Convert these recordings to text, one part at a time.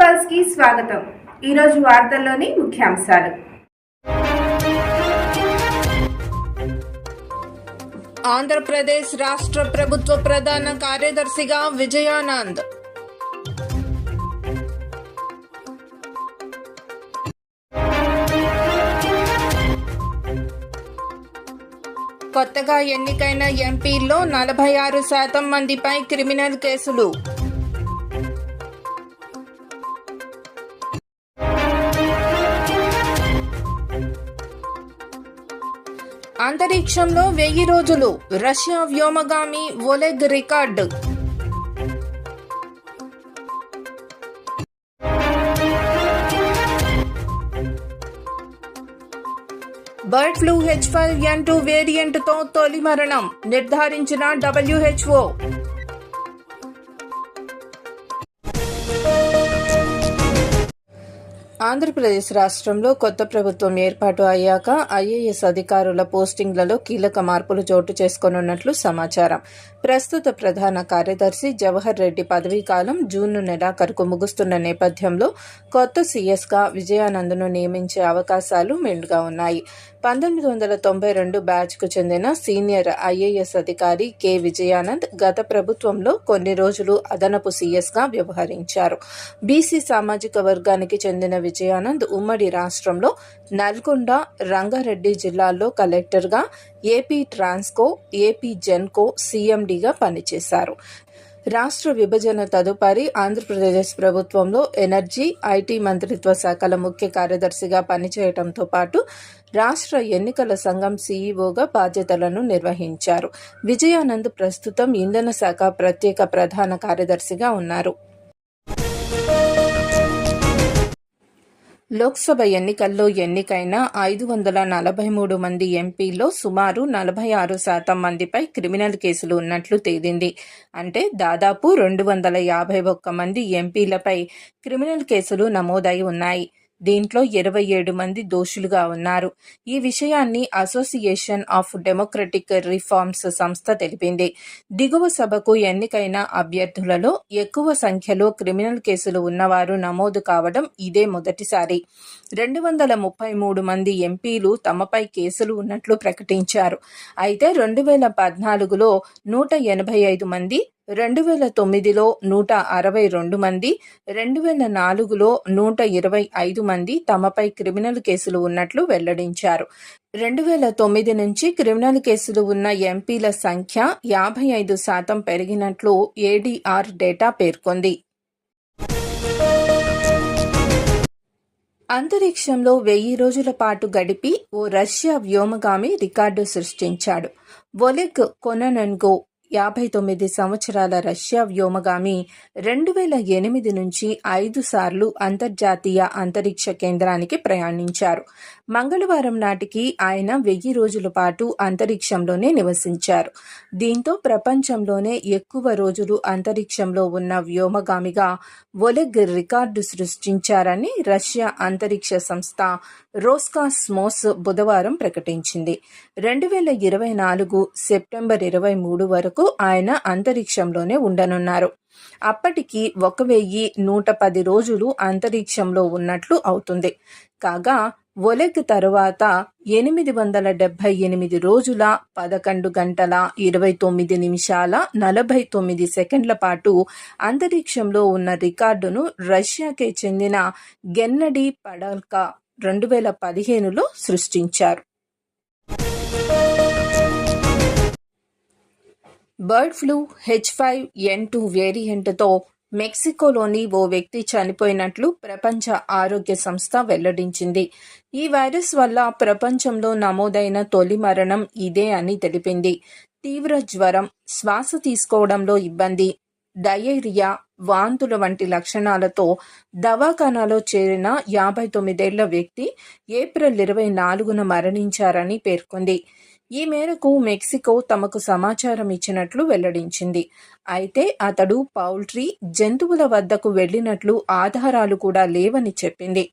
పల్స్కి స్వాగతం. ఈరోజు వార్తల్లోని ముఖ్యాంశాలు. ఆంధ్రప్రదేశ్ రాష్ట్ర ప్రభుత్వ ప్రధాన కార్యదర్శిగా విజయానంద్. కొత్తగా ఎన్నికైన ఎంపీల్లో నలభై ఆరు శాతం మందిపై క్రిమినల్ కేసులు. అంతరిక్షంలో వెయ్యి రోజులు Russia వ్యోమగామి Oleg record. Bird flu H five N two వేరియంట్తో తొలి మరణం నిర్ధారించిన డబ్ల్యూహెచ్ఓ ఆంధ్రప్రదేశ్ రాష్ట్రంలో కొత్త ప్రభుత్వం ఏర్పాటు అయ్యాక ఐఏఎస్ అధికారుల పోస్టింగ్లలో కీలక మార్పులు చోటు చేసుకోనున్నట్లు సమాచారం. ప్రస్తుత ప్రధాన కార్యదర్శి జవహర్ రెడ్డి పదవీ కాలం జూన్ నెలాఖరుకు ముగుస్తున్న నేపథ్యంలో కొత్త సీఎస్గా విజయానంద్ను నియమించే అవకాశాలు మెండుగా ఉన్నాయి. పంతొమ్మిది వందల తొంభై రెండు బ్యాచ్కు చెందిన సీనియర్ ఐఏఎస్ అధికారి కె విజయానంద్ గత ప్రభుత్వంలో కొన్ని రోజులు అదనపు సీఎస్గా వ్యవహరించారు. బీసీ సామాజిక వర్గానికి చెందిన విజయానంద్ ఉమ్మడి రాష్ట్రంలో నల్గొండ రంగారెడ్డి జిల్లాల్లో కలెక్టర్గా ఏపీ ట్రాన్స్కో ఏపీ జెన్కో సీఎండీగా పనిచేశారు. రాష్ట్ర విభజన తదుపరి ఆంధ్రప్రదేశ్ ప్రభుత్వంలో ఎనర్జీ ఐటీ మంత్రిత్వ శాఖల ముఖ్య కార్యదర్శిగా పనిచేయడంతో పాటు రాష్ట్ర ఎన్నికల సంఘం సీఈఓగా బాధ్యతలను నిర్వహించారు. విజయానంద్ ప్రస్తుతం ఇంధన శాఖ ప్రత్యేక ప్రధాన కార్యదర్శిగా ఉన్నారు. లోక్సభ ఎన్నికల్లో ఎన్నికైన ఐదు వందల నలభై మూడు మంది ఎంపీల్లో సుమారు నలభై ఆరు శాతం మందిపై క్రిమినల్ కేసులు ఉన్నట్లు తేలింది. అంటే దాదాపు రెండు వందల యాభై ఒక్క మంది ఎంపీలపై క్రిమినల్ కేసులు నమోదై ఉన్నాయి. దీంట్లో ఇరవై ఏడు మంది దోషులుగా ఉన్నారు. ఈ విషయాన్ని అసోసియేషన్ ఆఫ్ డెమోక్రటిక్ రిఫార్మ్స్ సంస్థ తెలిపింది. దిగువ సభకు ఎన్నికైన అభ్యర్థులలో ఎక్కువ సంఖ్యలో క్రిమినల్ కేసులు ఉన్నవారు నమోదు కావడం ఇదే మొదటిసారి. రెండు వందల ముప్పై మూడు మంది ఎంపీలు తమపై కేసులు ఉన్నట్లు ప్రకటించారు. అయితే రెండు వేల పద్నాలుగులో నూట ఎనభై ఐదు మంది రెండు వేల తొమ్మిదిలో నూట అరవై రెండు మంది రెండు వేల నాలుగులో నూట ఇరవై ఐదు మంది తమపై క్రిమినల్ కేసులు ఉన్నట్లు వెల్లడించారు. రెండు వేల తొమ్మిది నుంచి క్రిమినల్ కేసులు ఉన్న ఎంపీల సంఖ్య యాభై ఐదు శాతం పెరిగినట్లు ఏడీఆర్ డేటా పేర్కొంది. అంతరిక్షంలో వెయ్యి రోజుల పాటు గడిపి ఓ రష్యా వ్యోమగామి రికార్డు సృష్టించాడు. ఒలెగ్ కొననన్గో యాభై తొమ్మిది సంవత్సరాల రష్యా వ్యోమగామి రెండు వేల ఎనిమిది నుంచి ఐదు సార్లు అంతర్జాతీయ అంతరిక్ష కేంద్రానికి ప్రయాణించారు. మంగళవారం నాటికి ఆయన వెయ్యి రోజుల పాటు అంతరిక్షంలోనే నివసించారు. దీంతో ప్రపంచంలోనే ఎక్కువ రోజులు అంతరిక్షంలో ఉన్న వ్యోమగామిగా ఒలెగ్ రికార్డు సృష్టించారని రష్యా అంతరిక్ష సంస్థ రోస్కాస్మోస్ బుధవారం ప్రకటించింది. రెండు వేల ఇరవై నాలుగు సెప్టెంబర్ ఇరవై మూడు వరకు ఆయన అంతరిక్షంలోనే ఉండనున్నారు. అప్పటికి ఒక వెయ్యి నూట పది రోజులు అంతరిక్షంలో ఉన్నట్లు అవుతుంది. కాగా ఒలెగ్ తరువాత ఎనిమిది వందల డెబ్బై ఎనిమిది రోజుల పదకొండు గంటల ఇరవై తొమ్మిది నిమిషాల నలభై తొమ్మిది సెకండ్ల పాటు అంతరిక్షంలో ఉన్న రికార్డును రష్యాకే చెందిన గెన్నడీ పడల్కా రెండు వేల పదిహేనులో సృష్టించారు. Bird flu H five N two వేరియంట్తో మెక్సికోలోని ఓ వ్యక్తి చనిపోయినట్లు ప్రపంచ ఆరోగ్య సంస్థ వెల్లడించింది. ఈ వైరస్ వల్ల ప్రపంచంలో నమోదైన తొలి మరణం ఇదే అని తెలిపింది. తీవ్ర జ్వరం శ్వాస తీసుకోవడంలో ఇబ్బంది డయేరియా వాంతుల వంటి లక్షణాలతో దవాఖానాలో చేరిన యాభై తొమ్మిదేళ్ళ వ్యక్తి ఏప్రిల్ ఇరవై నాలుగున మరణించారని పేర్కొంది. ఈ మేరకు మెక్సికో తమకు సమాచారం ఇచ్చినట్లు వెల్లడించింది. అయితే అతడు పౌల్ట్రీ జంతువుల వద్దకు వెళ్ళినట్లు ఆధారాలు కూడా లేవని చెప్పింది.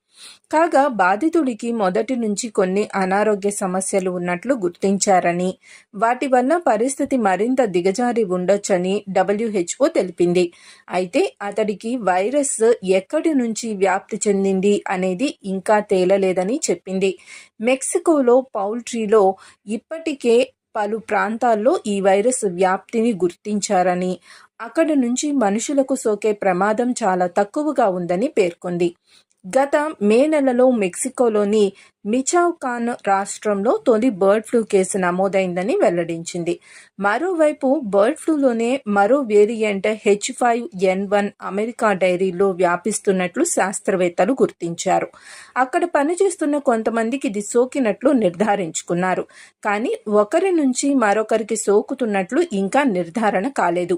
కాగా బాధితుడికి మొదటి నుంచి కొన్ని అనారోగ్య సమస్యలు ఉన్నట్లు గుర్తించారని వాటి వల్ల పరిస్థితి మరింత దిగజారి ఉండొచ్చని డబ్ల్యూహెచ్ఓ తెలిపింది. అయితే అతడికి వైరస్ ఎక్కడి నుంచి వ్యాప్తి చెందింది అనేది ఇంకా తేలలేదని చెప్పింది. మెక్సికోలో పౌల్ట్రీలో ఇప్పటికే పలు ప్రాంతాల్లో ఈ వైరస్ వ్యాప్తిని గుర్తించారని అక్కడి నుంచి మనుషులకు సోకే ప్రమాదం చాలా తక్కువగా ఉందని పేర్కొంది. గత మే నెలలో మెక్సికోలోని మిచావ్కాన్ రాష్ట్రంలో తొలి బర్డ్ ఫ్లూ కేసు నమోదైందని వెల్లడించింది. మరోవైపు బర్డ్ ఫ్లూలోనే మరో variant H five N one America డైరీలో వ్యాపిస్తున్నట్లు శాస్త్రవేత్తలు గుర్తించారు. అక్కడ పనిచేస్తున్న కొంతమందికి ఇది సోకినట్లు నిర్ధారించుకున్నారు. కానీ ఒకరి నుంచి మరొకరికి సోకుతున్నట్లు ఇంకా నిర్ధారణ కాలేదు.